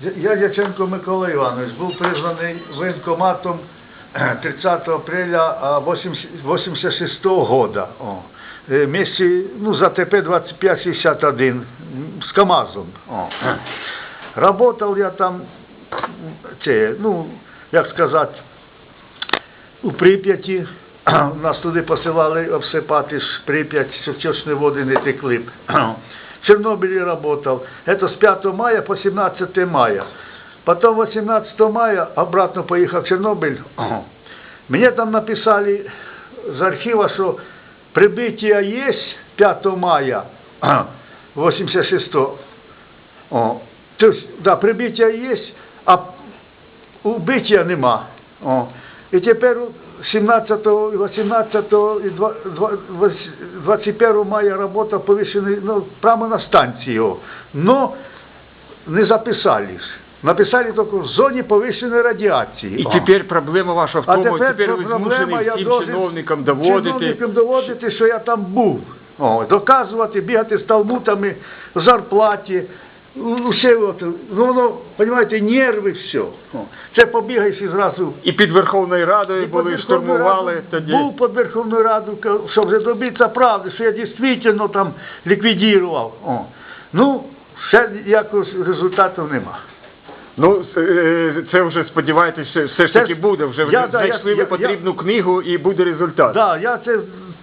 Я Дяченко Микола Іванович був призваний воєнкоматом 30 апреля а, 80 86 года. О. Е, ну, за ТП 2561 м, з КАМАЗом. О. Работал я там, це, ну, як сказати, у Прип'яті. Нас туди посилали обсипати з Прип'ять, щоб чочні води не текли. В Чернобыле работал. Это с 5 мая по 17 мая. Потом 18 мая обратно поехал в Чернобыль. Мне там написали з архива, що прибиття є 5 мая 86 О, то есть, да, прибиття є, а убиття нема. О. І тепер 17, 18 і 2 2 21 мая робота повищений ну, прямо на станції. Но не записали ж. Написали тільки в зоні повищеної радіації. І тепер проблема ваша в А тепер, тепер ви проблема, змушені всім чиновникам доводити. чиновникам доводити, що я там був. О, доказувати, бігати з талмутами, зарплаті. Все, от, ну, воно, розумієте, нерви, все. Це побігаєш і зразу. І під Верховною Радою І були, штурмували тоді. Був під Верховною Радою, щоб вже добитися правди, що я дійсно там ліквідував. О. Ну, ще якогось результату нема. Ну, е, це вже сподіваєтесь, все, ж таки буде. Вже Я, знайшли я- ви я- потрібну книгу і буде результат. Да, я це